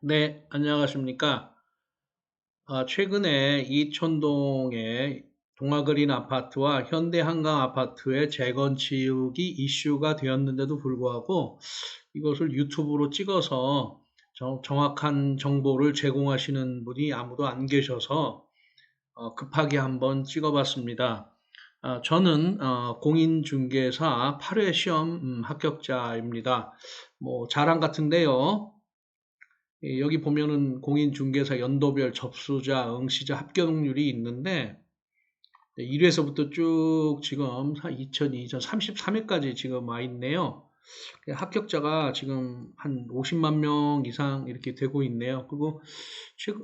네, 안녕하십니까. 아, 최근에 이촌동의 동아그린 아파트와 현대한강 아파트의 재건축이 이슈가 되었는데도 불구하고 이것을 유튜브로 찍어서 정, 확한 정보를 제공하시는 분이 아무도 안 계셔서 어, 급하게 한번 찍어봤습니다. 아, 저는 어, 공인중개사 8회 시험 음, 합격자입니다. 뭐 자랑 같은데요. 예, 여기 보면은 공인중개사 연도별 접수자, 응시자 합격률이 있는데 1회서부터 쭉 지금 2033회까지 지금 와 있네요. 그 합격자가 지금 한 50만 명 이상 이렇게 되고 있네요. 그리고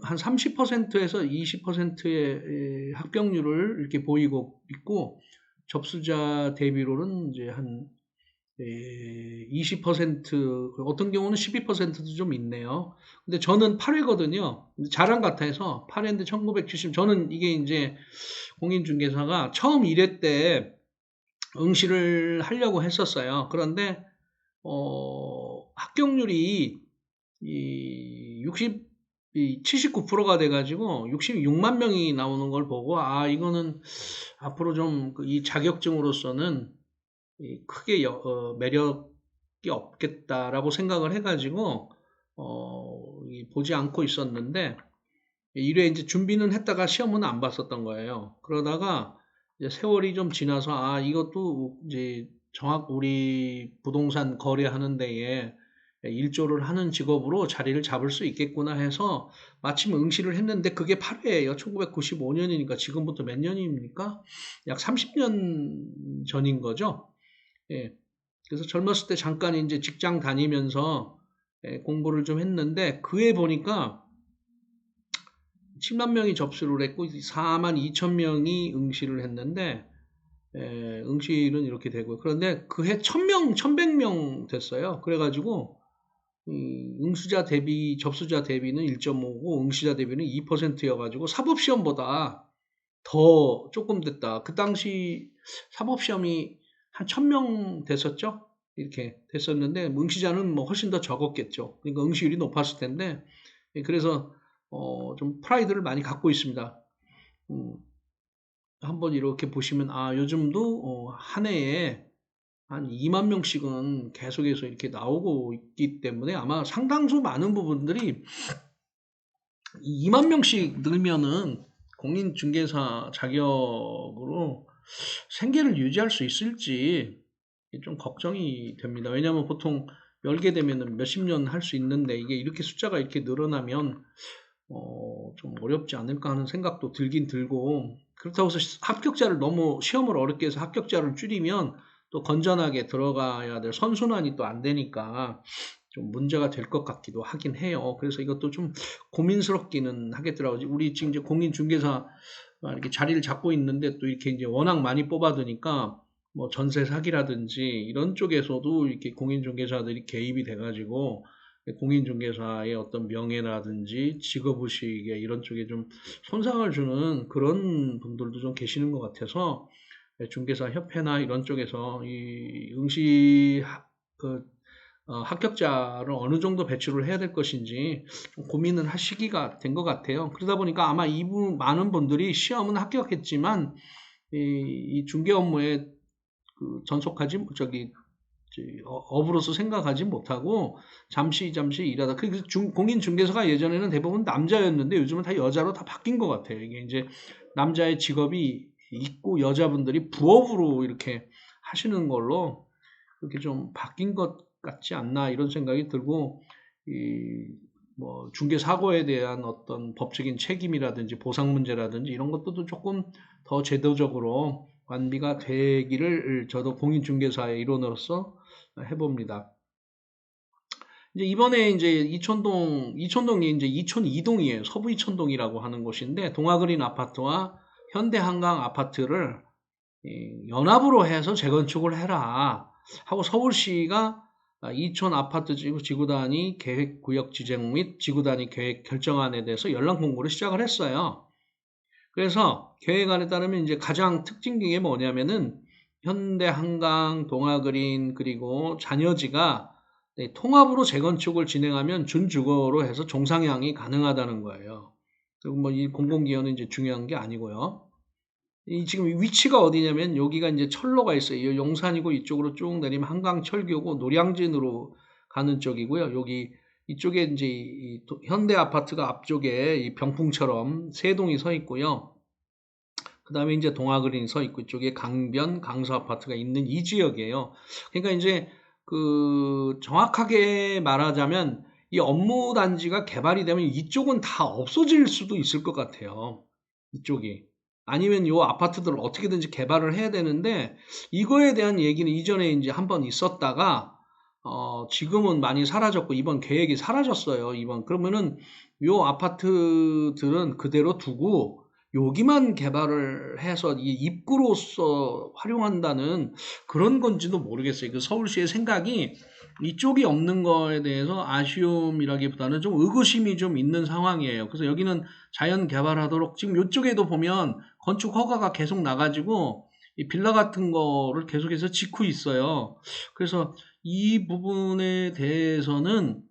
한 30%에서 20%의 합격률을 이렇게 보이고 있고 접수자 대비로는 이제 한 20% 어떤 경우는 12%도 좀 있네요. 근데 저는 8회거든요. 자랑 같아서 8회인데 1970 저는 이게 이제 공인중개사가 처음 1회 때 응시를 하려고 했었어요. 그런데 어, 합격률이 이 60, 이 79%가 돼가지고 66만 명이 나오는 걸 보고 아 이거는 앞으로 좀 이 자격증으로서는 크게 어, 매력이 없겠다라고 생각을 해가지고 어, 보지 않고 있었는데 1회 이제 준비는 했다가 시험은 안 봤었던 거예요. 그러다가 세월이 좀 지나서 아 이것도 이제 정확 우리 부동산 거래하는 데에 일조를 하는 직업으로 자리를 잡을 수 있겠구나 해서 마침 응시를 했는데 그게 8회예요. 1995년이니까 지금부터 몇 년입니까? 약 30년 전인 거죠. 예. 그래서 젊었을 때 잠깐 이제 직장 다니면서 예, 공부를 좀 했는데 그에 보니까 7만 명이 접수를 했고 4만 2천 명이 응시를 했는데 예, 응시는 이렇게 되고 그런데 그해 1000명, 1100명 됐어요. 그래가지고 응수자 대비, 접수자 대비는 1.5고 응시자 대비는 2%여가지고 사법시험보다 더 조금 됐다. 그 당시 사법시험이 한 1000명 됐었죠? 이렇게 됐었는데 응시자는 뭐 훨씬 더 적었겠죠. 그러니까 응시율이 높았을 텐데 예, 그래서 어, 좀 프라이드를 많이 갖고 있습니다. 음, 한번 이렇게 보시면 아 요즘도 어, 한 해에 한 2만 명씩은 계속해서 이렇게 나오고 있기 때문에 아마 상당수 많은 부분들이 2만 명씩 늘면은 공인중개사 자격으로 생계를 유지할 수 있을지 좀 걱정이 됩니다. 왜냐하면 보통 열게 되면 몇십 년 할 수 있는데 이게 이렇게 숫자가 이렇게 늘어나면 어, 좀 어렵지 않을까 하는 생각도 들긴 들고 그렇다고 해서 합격자를 너무 시험을 어렵게 해서 합격자를 줄이면 또 건전하게 들어가야 될 선순환이 또 안 되니까 좀 문제가 될 것 같기도 하긴 해요. 그래서 이것도 좀 고민스럽기는 하겠더라고요. 우리 지금 이제 공인중개사 이렇게 자리를 잡고 있는데 또 이렇게 이제 워낙 많이 뽑아두니까 뭐 전세 사기라든지 이런 쪽에서도 이렇게 공인중개사들이 개입이 돼가지고 공인중개사의 어떤 명예라든지 직업의식에 이런 쪽에 좀 손상을 주는 그런 분들도 좀 계시는 것 같아서 중개사 협회나 이런 쪽에서 이 응시 그 어, 합격자를 어느 정도 배출을 해야 될 것인지 고민을 할 시기가 된 것 같아요. 그러다 보니까 아마 이분 많은 분들이 시험은 합격했지만 이, 이 중개 업무에 그 전속하지 저기 어, 업으로서 생각하지 못하고 잠시 잠시 일하다 그 공인 중개사가 예전에는 대부분 남자였는데 요즘은 다 여자로 다 바뀐 것 같아요. 이게 이제 남자의 직업이 있고 여자분들이 부업으로 이렇게 하시는 걸로 그렇게 좀 바뀐 것 같지 않나 이런 생각이 들고 이 뭐 중개 사고에 대한 어떤 법적인 책임이라든지 보상 문제라든지 이런 것도 조금 더 제도적으로 완비가 되기를 저도 공인중개사의 일원으로서 해봅니다. 이제 이번에 이제 이천동 이천동이 이제 이천 이동이에요. 서부 이천동이라고 하는 곳인데 동아그린 아파트와 현대한강 아파트를 연합으로 해서 재건축을 해라 하고 서울시가 이촌 아파트 지구 단위 계획 구역 지정 및 지구 단위 계획 결정안에 대해서 연락 공고를 시작을 했어요. 그래서 계획안에 따르면 이제 가장 특징 중에 뭐냐면은 현대 한강, 동아그린 그리고 잔여지가 네, 통합으로 재건축을 진행하면 준주거로 해서 종상향이 가능하다는 거예요. 그리고 뭐 이 공공기여는 이제 중요한 게 아니고요. 이 지금 위치가 어디냐면 여기가 이제 철로가 있어요. 용산이고 이쪽으로 쭉 내리면 한강철교고 노량진으로 가는 쪽이고요. 여기 이쪽에 이제 이 현대 아파트가 앞쪽에 이 병풍처럼 세 동이 서 있고요. 그 다음에 이제 동아그린이 서 있고 이쪽에 강변 강서 아파트가 있는 이 지역이에요. 그러니까 이제 그 정확하게 말하자면 이 업무 단지가 개발이 되면 이쪽은 다 없어질 수도 있을 것 같아요. 이쪽이. 아니면 요 아파트들을 어떻게든지 개발을 해야 되는데 이거에 대한 얘기는 이전에 이제 한 번 있었다가 어 지금은 많이 사라졌고 이번 계획이 사라졌어요. 이번 그러면은 요 아파트들은 그대로 두고 여기만 개발을 해서 이 입구로서 활용한다는 그런 건지도 모르겠어요. 그 서울시의 생각이 이쪽이 없는 거에 대해서 아쉬움이라기보다는 좀 의구심이 좀 있는 상황이에요. 그래서 여기는 자연 개발하도록 지금 이쪽에도 보면 건축 허가가 계속 나가지고 이 빌라 같은 거를 계속해서 짓고 있어요. 그래서 이 부분에 대해서는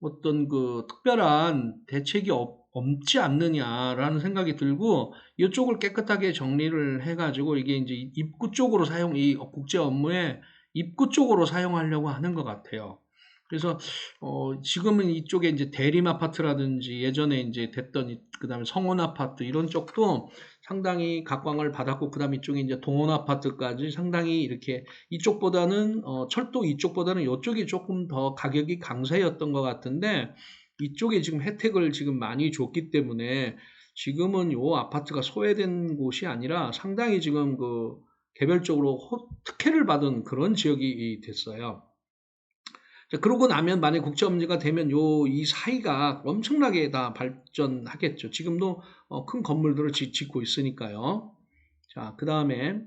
어떤 그 특별한 대책이 없, 없지 않느냐라는 생각이 들고 이쪽을 깨끗하게 정리를 해가지고 이게 이제 입구 쪽으로 사용 이 국제 업무에 입구 쪽으로 사용하려고 하는 것 같아요. 그래서 어 지금은 이쪽에 이제 대림 아파트라든지 예전에 이제 됐던 그 다음에 성원 아파트 이런 쪽도 상당히 각광을 받았고 그다음 에 이쪽에 이제 동원 아파트까지 상당히 이렇게 이쪽보다는 어 철도 이쪽보다는 이쪽이 조금 더 가격이 강세였던 것 같은데 이쪽에 지금 혜택을 지금 많이 줬기 때문에 지금은 요 아파트가 소외된 곳이 아니라 상당히 지금 그 개별적으로 특혜를 받은 그런 지역이 됐어요. 자, 그러고 나면 만약 국제업무가 되면 요 이 사이가 엄청나게 다 발전하겠죠. 지금도 어, 큰 건물들을 짓, 짓고 있으니까요. 자, 그 다음에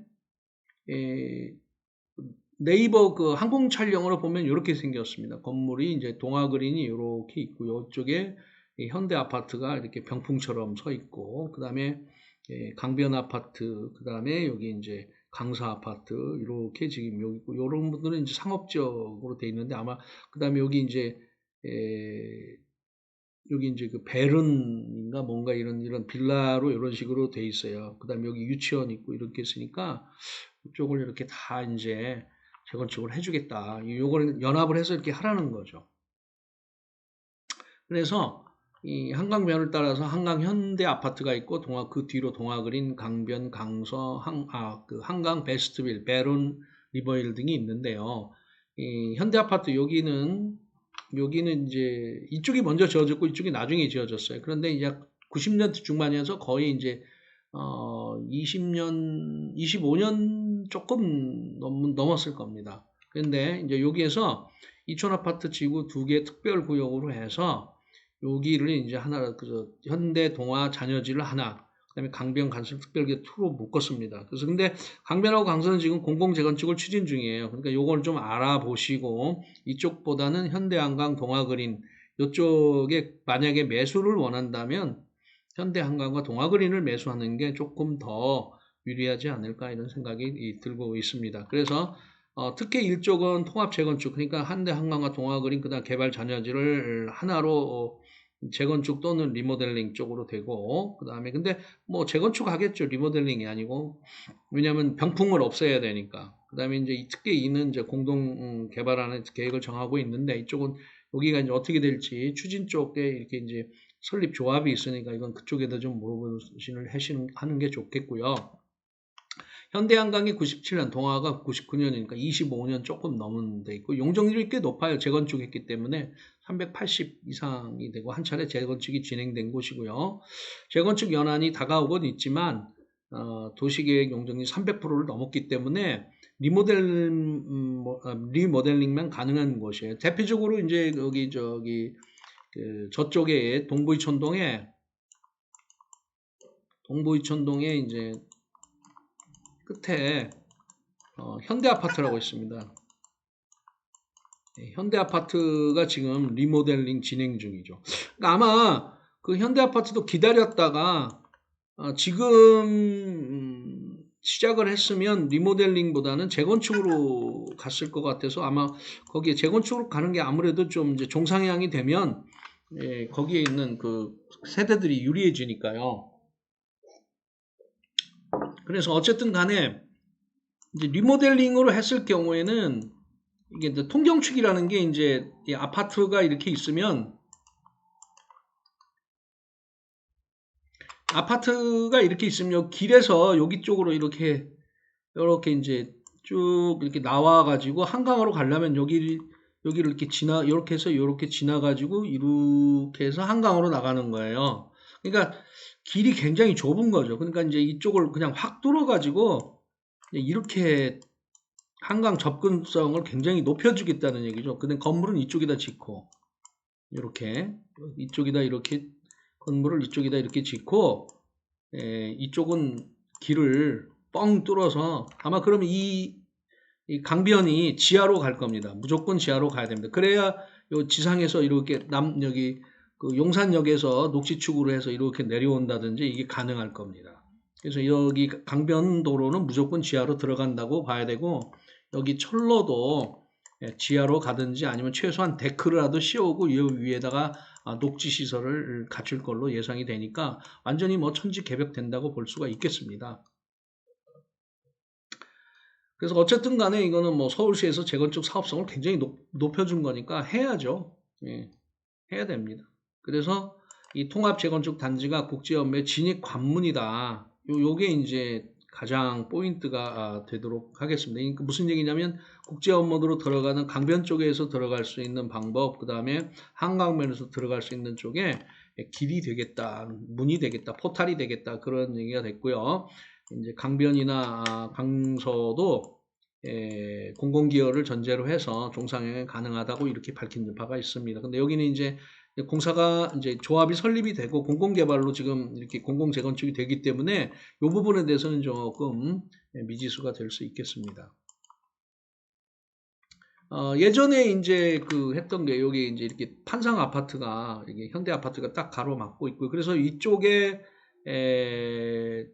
네이버 그 항공 촬영으로 보면 이렇게 생겼습니다. 건물이 이제 동화 그린이 이렇게 있고요. 이쪽에 현대 아파트가 이렇게 병풍처럼 서 있고, 그 다음에 강변 아파트, 그 다음에 여기 이제 강사 아파트 이렇게 지금 여기 있고, 이런 분들은 이제 상업적으로 돼 있는데 아마 그 다음에 여기 이제 에, 여기 이제 그 베른인가 뭔가 이런 이런 빌라로 이런 식으로 돼 있어요. 그 다음에 여기 유치원 있고 이렇게 있으니까 이쪽을 이렇게 다 이제 재건축을 해주겠다. 요거를 연합을 해서 이렇게 하라는 거죠. 그래서 이 한강변을 따라서 한강 현대 아파트가 있고 동화 그 뒤로 동화그린 강변 강서 한, 아, 그 한강 베스트빌 베론 리버힐 등이 있는데요. 이 현대 아파트 여기는 여기는 이제 이쪽이 먼저 지어졌고 이쪽이 나중에 지어졌어요. 그런데 이제 90년대 중반이어서 거의 이제 어 20년 25년 조금 넘, 넘었을 겁니다. 그런데 이제 여기에서 이촌 아파트 지구 두 개 특별 구역으로 해서 여기를 이제 하나 그 현대 동화 잔여지를 하나 그다음에 강변 간설 특별계 2로 묶었습니다. 그래서 근데 강변하고 강서는 지금 공공 재건축을 추진 중이에요. 그러니까 요걸 좀 알아보시고 이쪽보다는 현대 한강 동화 그린 이쪽에 만약에 매수를 원한다면 현대 한강과 동아그린을 매수하는 게 조금 더 유리하지 않을까 이런 생각이 들고 있습니다. 그래서 어, 특히 일쪽은 통합 재건축 그러니까 한대 한강과 동아그린 그다음 개발 잔여지를 하나로 어, 재건축 또는 리모델링 쪽으로 되고 그 다음에 근데 뭐 재건축 하겠죠 리모델링이 아니고 왜냐하면 병풍을 없애야 되니까 그 다음에 이제 특히 이는 이제 공동 음, 개발하는 계획을 정하고 있는데 이쪽은 여기가 이제 어떻게 될지 추진 쪽에 이렇게 이제 설립 조합이 있으니까 이건 그쪽에다 좀 물어보시는 하시는 게 좋겠고요. 현대한강이 97년, 동화가 99년이니까 25년 조금 넘은 데 있고 용적률이 꽤 높아요. 재건축했기 때문에 380 이상이 되고 한 차례 재건축이 진행된 곳이고요. 재건축 연한이 다가오곤 있지만 어, 도시계획 용적률 300%를 넘었기 때문에 리모델 음, 뭐, 아, 리모델링만 가능한 곳이에요. 대표적으로 이제 여기 저기 그 저쪽에 동부이촌동에 동부이촌동에 이제 끝에 어, 현대 아파트라고 있습니다. 네, 현대아파트가 지금 리모델링 진행 중이죠. 그러니까 아마 그 현대아파트도 기다렸다가 어, 지금 음, 시작을 했으면 리모델링보다는 재건축으로 갔을 것 같아서 아마 거기에 재건축으로 가는 게 아무래도 좀 이제 종상향이 되면 예, 거기에 있는 그 세대들이 유리해지니까요. 그래서 어쨌든 간에 리모델링으로 했을 경우에는 이게 통경축이라는 게 이제 이 아파트가 이렇게 있으면 아파트가 이렇게 있으면 길에서 여기 쪽으로 이렇게 이렇게 이제 쭉 이렇게 나와 가지고 한강으로 가려면 여기 여기를 이렇게 지나 이렇게 해서 이렇게 지나 가지고 이렇게 해서 한강으로 나가는 거예요. 그러니까 길이 굉장히 좁은 거죠. 그러니까 이제 이쪽을 그냥 확 뚫어 가지고 이렇게 한강 접근성을 굉장히 높여주겠다는 얘기죠. 근데 건물은 이쪽에다 짓고 이렇게 이쪽에다 이렇게 건물을 이쪽에다 이렇게 짓고 에, 이쪽은 길을 뻥 뚫어서 아마 그러면 이, 이 강변이 지하로 갈 겁니다. 무조건 지하로 가야 됩니다. 그래야 요 지상에서 이렇게 남 여기 그 용산역에서 녹지축으로 해서 이렇게 내려온다든지 이게 가능할 겁니다. 그래서 여기 강변도로는 무조건 지하로 들어간다고 봐야 되고 여기 철로도 예, 지하로 가든지 아니면 최소한 데크라도 씌우고 이 위에다가 아, 녹지 시설을 갖출 걸로 예상이 되니까 완전히 뭐 천지 개벽된다고 볼 수가 있겠습니다. 그래서 어쨌든 간에 이거는 뭐 서울시에서 재건축 사업성을 굉장히 높, 여준 거니까 해야죠. 예, 해야 됩니다. 그래서 이 통합 재건축 단지가 국제연맹 진입 관문이다. 요, 요게 이제 가장 포인트가 아, 되도록 하겠습니다. 그러니까 무슨 얘기냐면 국제 업무로 들어가는 강변 쪽에서 들어갈 수 있는 방법, 그 다음에 한강면에서 들어갈 수 있는 쪽에 길이 되겠다, 문이 되겠다, 포탈이 되겠다 그런 얘기가 됐고요. 이제 강변이나 아, 강서도 공공기여를 전제로 해서 종상행이 가능하다고 이렇게 밝힌 바가 있습니다. 근데 여기는 이제 공사가 이제 조합이 설립이 되고 공공개발로 지금 이렇게 공공재건축이 되기 때문에 이 부분에 대해서는 조금 미지수가 될 수 있겠습니다. 어, 예전에 이제 그 했던 게 여기 이제 이렇게 판상 아파트가 이게 현대 아파트가 딱 가로막고 있고 그래서 이쪽에 에,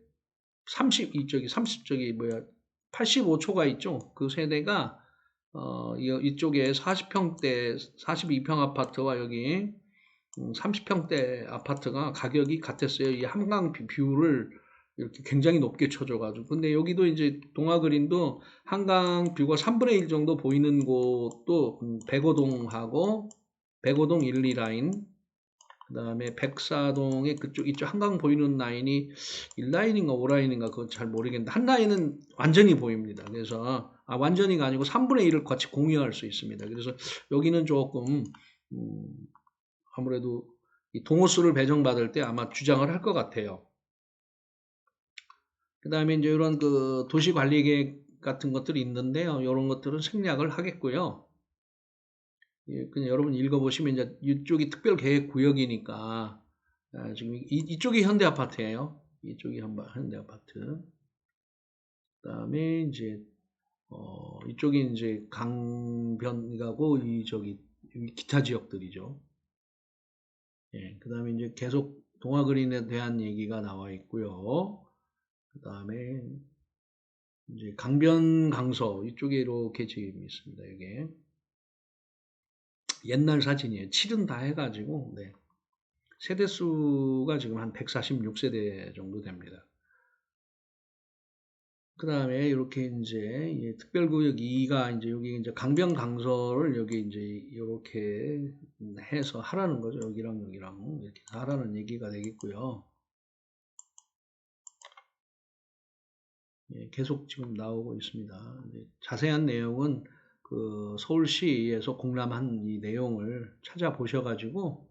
30 이쪽이 30쪽이 뭐야 85초가 있죠. 그 세대가 어, 이쪽에 40평대 42평 아파트와 여기 30평대 음, 아파트가 가격이 같았어요. 이 한강 뷰를 이렇게 굉장히 높게 쳐줘가지고. 근데 여기도 이제 동화 그린도 한강 뷰가 3분의 1 정도 보이는 곳도 음, 백오동하고 백오동 1, 2라인, 그 다음에 백사동의 그쪽, 이쪽 한강 보이는 라인이 1라인인가 5라인인가 그건 잘 모르겠는데, 한 라인은 완전히 보입니다. 그래서, 아, 완전히가 아니고 3분의 1을 같이 공유할 수 있습니다. 그래서 여기는 조금, 음, 아무래도 이 동호수를 배정받을 때 아마 주장을 할 것 같아요. 그 다음에 이제 이런 그 도시관리계획 같은 것들이 있는데요. 이런 것들은 생략을 하겠고요. 예, 그냥 여러분 읽어보시면 이제 이쪽이 특별계획구역이니까 아, 지금 이, 쪽이 현대아파트예요. 이쪽이 현대아파트. 그 다음에 이제 어, 이쪽이 이제 강변가고 이 저기 기타 지역들이죠. 예, 그 다음에 이제 계속 동화 그린에 대한 얘기가 나와 있고요. 그 다음에 이제 강변 강서 이쪽에 이렇게 지금 있습니다. 이게 옛날 사진이에요. 칠은 다 해가지고 네. 세대수가 지금 한 146세대 정도 됩니다. 그 다음에 이렇게 이제 특별구역 2가 이제 여기 이제 강변 강서를 여기 이제 이렇게 해서 하라는 거죠. 여기랑 여기랑 이렇게 하라는 얘기가 되겠고요. 예, 계속 지금 나오고 있습니다. 자세한 내용은 그 서울시에서 공람한 이 내용을 찾아보셔가지고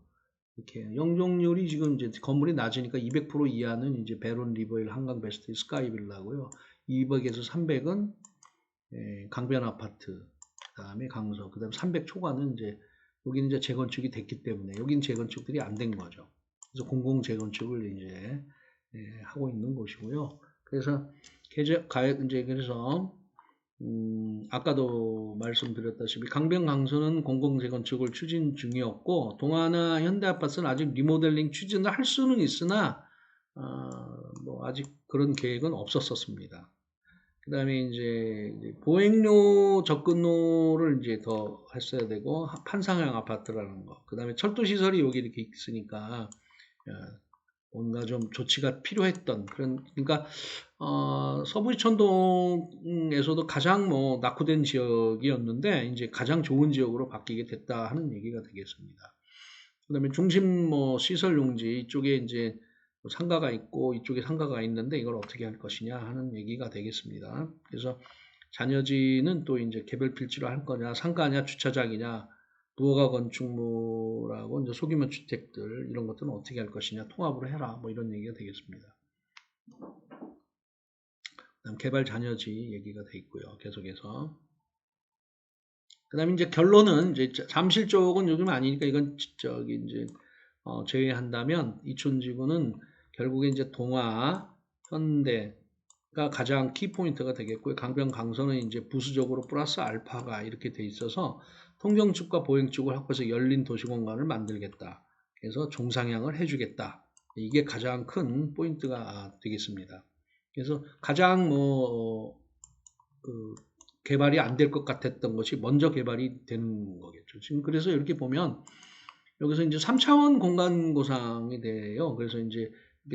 이렇게 영종률이 지금 이제 건물이 낮으니까 200% 이하는 이제 베론 리버일 한강 베스트 스카이 빌라고요. 200에서 300은 예, 강변 아파트, 그 다음에 강서, 그 다음에 300 초과는 이제 여기는 이제 재건축이 됐기 때문에 여기는 재건축들이 안 된 거죠. 그래서 공공 재건축을 이제 예, 하고 있는 곳이고요. 그래서 계좌 이제 그래서 음, 아까도 말씀드렸다시피 강변 강서는 공공 재건축을 추진 중이었고 동아나 현대아파트는 아직 리모델링 추진을 할 수는 있으나 어, 뭐 아직 그런 계획은 없었었습니다. 그 다음에 이제 이제 보행료 접근로를 이제 더 했어야 되고 하- 판상형 아파트라는 거. 그 다음에 철도 시설이 여기 이렇게 있으니까 어, 뭔가 좀 조치가 필요했던 그런 그러니까 어, 서부이천동에서도 가장 뭐 낙후된 지역이었는데 이제 가장 좋은 지역으로 바뀌게 됐다 하는 얘기가 되겠습니다. 그다음에 중심 뭐 시설 용지 이쪽에 이제 뭐 상가가 있고 이쪽에 상가가 있는데 이걸 어떻게 할 것이냐 하는 얘기가 되겠습니다. 그래서 잔여지는 또 이제 개별 필지로 할 거냐, 상가냐, 주차장이냐, 부허가 건축물하고 이제 소규모 주택들 이런 것들은 어떻게 할 것이냐, 통합으로 해라 뭐 이런 얘기가 되겠습니다. 그다음 개발 잔여지 얘기가 돼 있고요. 계속해서. 그다음에 이제 결론은 이제 잠실 쪽은 요즘 아니니까 이건 저기 이제 어, 제외한다면 이촌지구는 결국에 이제 동아, 현대가 가장 키포인트가 되겠고요. 강변 강선은 이제 부수적으로 플러스 알파가 이렇게 돼 있어서 통경축과 보행축을 합해서 열린 도시공간을 만들겠다. 그래서 종상향을 해주겠다. 이게 가장 큰 포인트가 되겠습니다. 그래서 가장 뭐 그, 개발이 안 될 것 같았던 것이 먼저 개발이 되는 거겠죠. 지금 그래서 이렇게 보면 여기서 이제 3차원 공간 구상이 돼요. 그래서 이제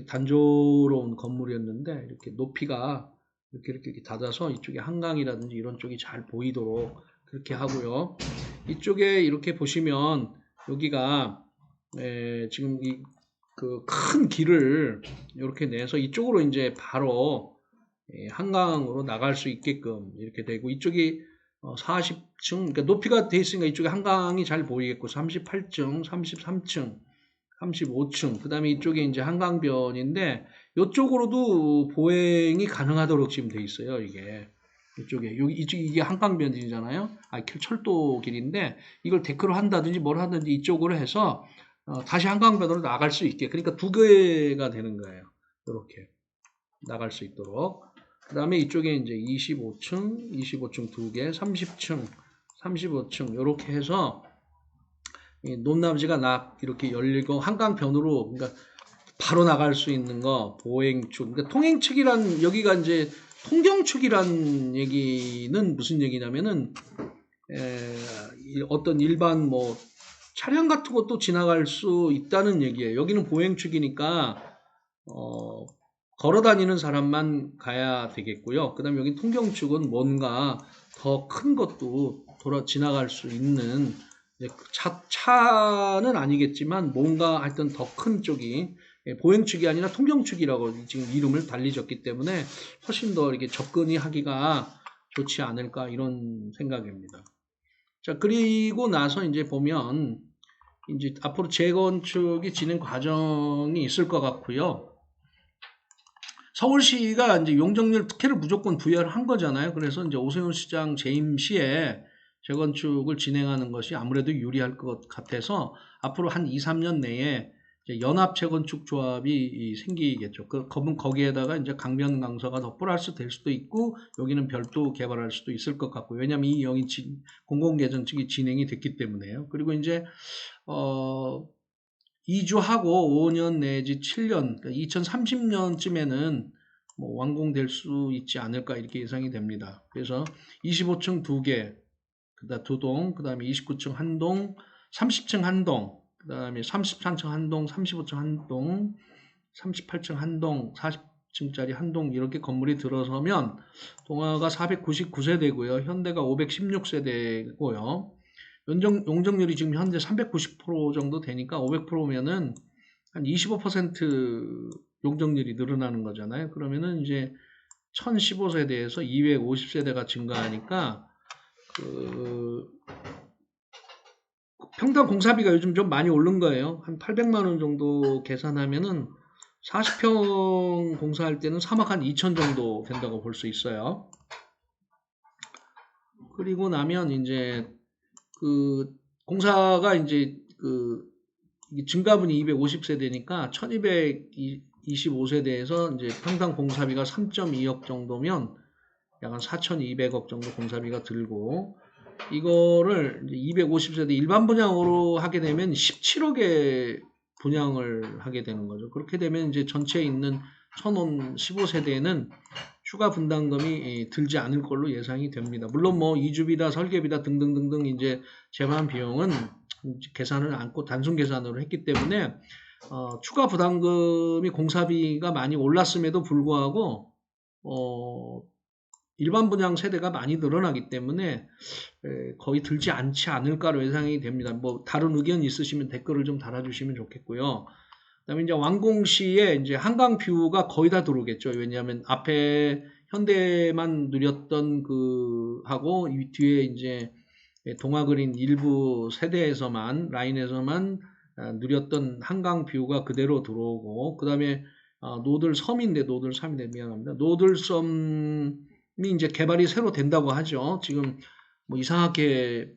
단조로운 건물이었는데 이렇게 높이가 이렇게, 이렇게 닫아서 이쪽에 한강이라든지 이런 쪽이 잘 보이도록 그렇게 하고요. 이쪽에 이렇게 보시면 여기가 에, 지금 이 그 큰 길을 이렇게 내서 이쪽으로 이제 바로 예, 한강으로 나갈 수 있게끔 이렇게 되고 이쪽이 어, 40층 그러니까 높이가 돼 있으니까 이쪽에 한강이 잘 보이겠고 38층, 33층, 35층 그 다음에 이쪽에 이제 한강변인데 이쪽으로도 보행이 가능하도록 지금 돼 있어요 이게 이쪽에. 여기 이쪽 이게 한강변이잖아요. 아 철도 길인데 이걸 데크로 한다든지 뭘 하든지 이쪽으로 해서 어, 다시 한강변으로 나갈 수 있게. 그러니까 두 개가 되는 거예요. 이렇게 나갈 수 있도록. 그 다음에 이쪽에 이제 25층, 25층 두 개, 30층, 35층 이렇게 해서 이 높낮이가 낙 이렇게 열리고 한강변으로 그러니까 바로 나갈 수 있는 거 보행축, 그러니까 통행축이란 여기가 이제 통경축이란 얘기는 무슨 얘기냐면은 에, 어떤 일반 뭐 차량 같은 것도 지나갈 수 있다는 얘기예요. 여기는 보행축이니까 어, 걸어 다니는 사람만 가야 되겠고요. 그 다음에 여기 통경축은 뭔가 더 큰 것도 돌아 지나갈 수 있는 차, 차는 아니겠지만 뭔가 하여튼 더 큰 쪽이 예, 보행축이 아니라 통경축이라고 지금 이름을 달리 졌기 때문에 훨씬 더 이렇게 접근이 하기가 좋지 않을까 이런 생각입니다. 자, 그리고 나서 이제 보면 이제 앞으로 재건축이 진행 과정이 있을 것 같고요. 서울시가 이제 용적률 특혜를 무조건 부여를 한 거잖아요. 그래서 이제 오세훈 시장 재임 시에 재건축을 진행하는 것이 아무래도 유리할 것 같아서 앞으로 한 2, 3년 내에 연합 재건축 조합이 생기겠죠. 그 거기에다가 이제 강변 강서가 더 플러스 될 수도 있고 여기는 별도 개발할 수도 있을 것 같고 왜냐하면 이 영이 공공개전측이 진행이 됐기 때문에요. 그리고 이제 어 2주하고 5년 내지 7년, 그러니까 2030년쯤에는 뭐 완공될 수 있지 않을까 이렇게 예상이 됩니다. 그래서 25층 2개, 그다음 두 동, 그다음에 29층 한 동, 30층 한 동, 그 다음에 33층 한 동, 35층 한 동, 38층 한 동, 40층짜리 한동 이렇게 건물이 들어서면 동화가 499세대고요. 현대가 516세대고요. 용적, 용적률이 지금 현재 390% 정도 되니까 500%면은 한 25% 용적률이 늘어나는 거잖아요. 그러면은 이제 1015세대에서 250세대가 증가하니까 그 평당 공사비가 요즘 좀 많이 오른 거예요. 한 800만 원 정도 계산하면은 40평 공사할 때는 3억 한 2천 정도 된다고 볼 수 있어요. 그리고 나면 이제 그 공사가 이제 그 증가분이 250세대니까 1225세대에서 이제 평당 공사비가 3.2억 정도면 약한 4,200억 정도 공사비가 들고 이거를 250세대 일반 분양으로 하게 되면 17억에 분양을 하게 되는 거죠. 그렇게 되면 이제 전체에 있는 천원 15세대는 추가 분담금이 이, 들지 않을 걸로 예상이 됩니다. 물론 뭐 이주비다 설계비다 등등등등 이제 재반 비용은 계산을 않고 단순 계산으로 했기 때문에 어, 추가 부담금이 공사비가 많이 올랐음에도 불구하고 어, 일반 분양 세대가 많이 늘어나기 때문에 에, 거의 들지 않지 않을까로 예상이 됩니다. 뭐 다른 의견 있으시면 댓글을 좀 달아주시면 좋겠고요. 그다음에 이제 완공시에 이제 한강 뷰가 거의 다 들어오겠죠. 왜냐하면 앞에 현대만 누렸던 그 하고 이 뒤에 이제 동화그린 일부 세대에서만 라인에서만 아, 누렸던 한강 뷰가 그대로 들어오고 그 다음에 어, 노들 섬인데 노들 섬인데 미안합니다. 노들 섬 이 이제 개발이 새로 된다고 하죠. 지금 뭐 이상하게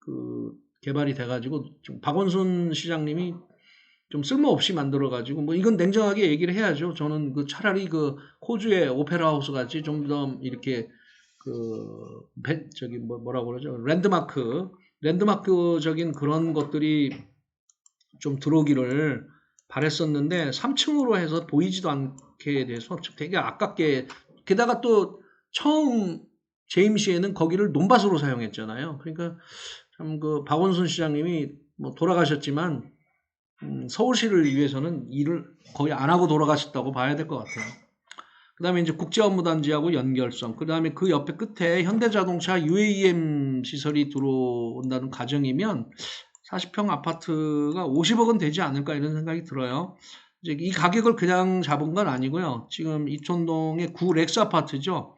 그 개발이 돼가지고 좀 박원순 시장님이 좀 쓸모없이 만들어가지고 뭐 이건 냉정하게 얘기를 해야죠. 저는 그 차라리 그 호주의 오페라 하우스 같이 좀 더 이렇게 그 배, 저기 뭐 뭐라고 그러죠 랜드마크 랜드마크적인 그런 것들이 좀 들어오기를 바랬었는데 3층으로 해서 보이지도 않게 돼서 되게 아깝게 게다가 또 처음 재임 시에는 거기를 논밭으로 사용했잖아요. 그러니까 참 그 박원순 시장님이 뭐 돌아가셨지만 음, 서울시를 위해서는 일을 거의 안 하고 돌아가셨다고 봐야 될 것 같아요. 그 다음에 이제 국제업무단지하고 연결성, 그 다음에 그 옆에 끝에 현대자동차 UAM 시설이 들어온다는 가정이면 40평 아파트가 50억은 되지 않을까 이런 생각이 들어요. 이제 이 가격을 그냥 잡은 건 아니고요. 지금 이촌동의 구 렉스 아파트죠.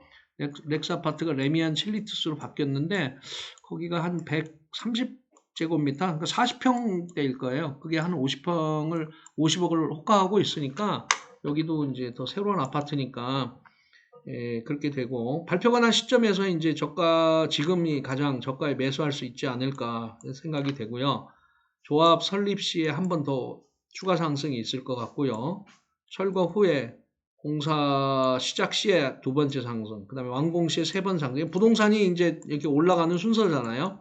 렉스 아파트가 레미안 칠리투스로 바뀌었는데 거기가 한 130 제곱미터, 그러니까 40평대일 거예요. 그게 한 50평을 50억을 호가하고 있으니까 여기도 이제 더 새로운 아파트니까 예, 그렇게 되고 발표가 난 시점에서 이제 저가 지금이 가장 저가에 매수할 수 있지 않을까 생각이 되고요. 조합 설립 시에 한 번 더 추가 상승이 있을 것 같고요. 철거 후에 공사 시작 시에 두 번째 상승, 그 다음에 완공 시에 세 번 상승. 부동산이 이제 이렇게 올라가는 순서잖아요.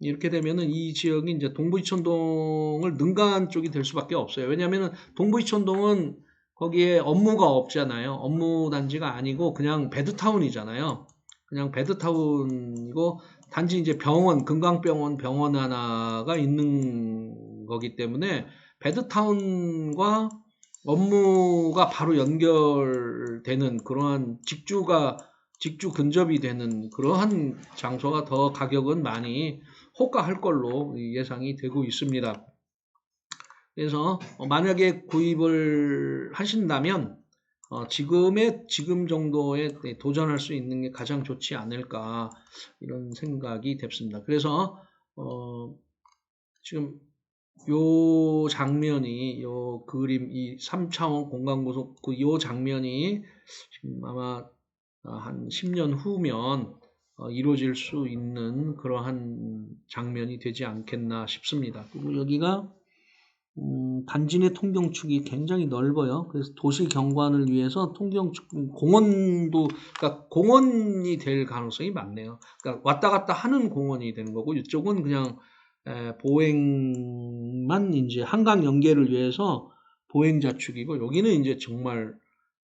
이렇게 되면은 이 지역이 이제 동부이촌동을 능가한 쪽이 될 수밖에 없어요. 왜냐하면 동부이촌동은 거기에 업무가 없잖아요. 업무 단지가 아니고 그냥 베드타운이잖아요. 그냥 베드타운이고 단지 이제 병원, 금강병원 병원 하나가 있는 거기 때문에 베드타운과 업무가 바로 연결되는 그러한 직주가 직주 근접이 되는 그러한 장소가 더 가격은 많이 호가할 걸로 예상이 되고 있습니다. 그래서 어, 만약에 구입을 하신다면 어, 지금의 지금 정도에 네, 도전할 수 있는 게 가장 좋지 않을까 이런 생각이 됐습니다. 그래서 어, 지금 요 장면이 요 그림 이 3차원 공간고속 그요 장면이 아마 한 10년 후면 어, 이루어질 수 있는 그러한 장면이 되지 않겠나 싶습니다. 그리고 여기가 음, 단지 내 통경축이 굉장히 넓어요. 그래서 도시 경관을 위해서 통경축 공원도 그러니까 공원이 될 가능성이 많네요. 그러니까 왔다 갔다 하는 공원이 되는 거고 이쪽은 그냥 에, 보행만 이제 한강 연계를 위해서 보행 자축이고 여기는 이제 정말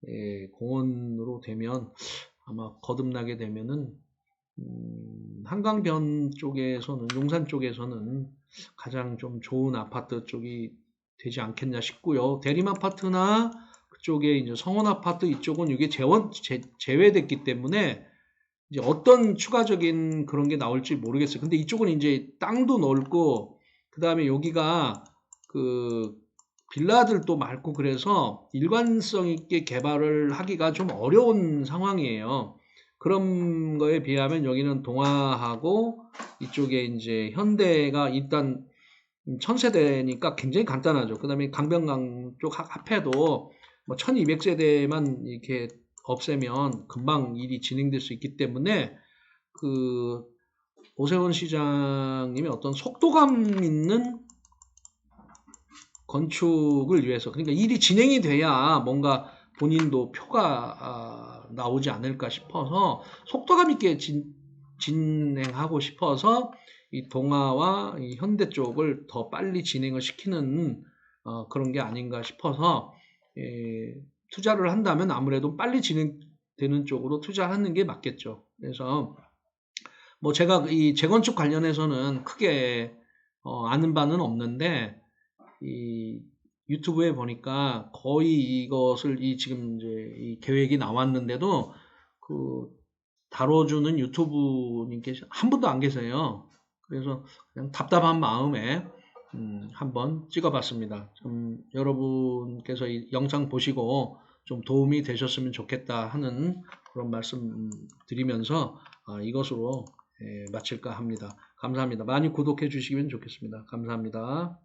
에, 공원으로 되면 아마 거듭나게 되면은 음, 한강변 쪽에서는 용산 쪽에서는 가장 좀 좋은 아파트 쪽이 되지 않겠냐 싶고요. 대림 아파트나 그쪽에 이제 성원 아파트 이쪽은 이게 재원 제, 제외됐기 때문에 이제 어떤 추가적인 그런 게 나올지 모르겠어요. 근데 이쪽은 이제 땅도 넓고 그 다음에 여기가 그 빌라들도 많고 그래서 일관성 있게 개발을 하기가 좀 어려운 상황이에요. 그런 거에 비하면 여기는 동화하고 이쪽에 이제 현대가 일단 천세대니까 굉장히 간단하죠. 그 다음에 강변강 쪽 합해도 뭐 1200세대만 이렇게 없애면 금방 일이 진행될 수 있기 때문에 그 오세훈 시장님의 어떤 속도감 있는 건축을 위해서 그러니까 일이 진행이 돼야 뭔가 본인도 표가 아, 나오지 않을까 싶어서 속도감 있게 진, 진행하고 싶어서 이 동아와 이 현대 쪽을 더 빨리 진행을 시키는 어, 그런 게 아닌가 싶어서 예, 투자를 한다면 아무래도 빨리 진행 되는 쪽으로 투자하는 게 맞겠죠. 그래서 뭐 제가 이 재건축 관련해서는 크게 어, 아는 바는 없는데 이 유튜브에 보니까 거의 이것을 이 지금 이제 이 계획이 나왔는데도 그 다뤄주는 유튜브님께서 한 분도 안 계세요. 그래서 그냥 답답한 마음에 음, 한번 찍어봤습니다. 좀 여러분께서 이 영상 보시고 좀 도움이 되셨으면 좋겠다 하는 그런 말씀 드리면서 아, 이것으로 예, 마칠까 합니다. 감사합니다. 많이 구독해 주시면 좋겠습니다. 감사합니다.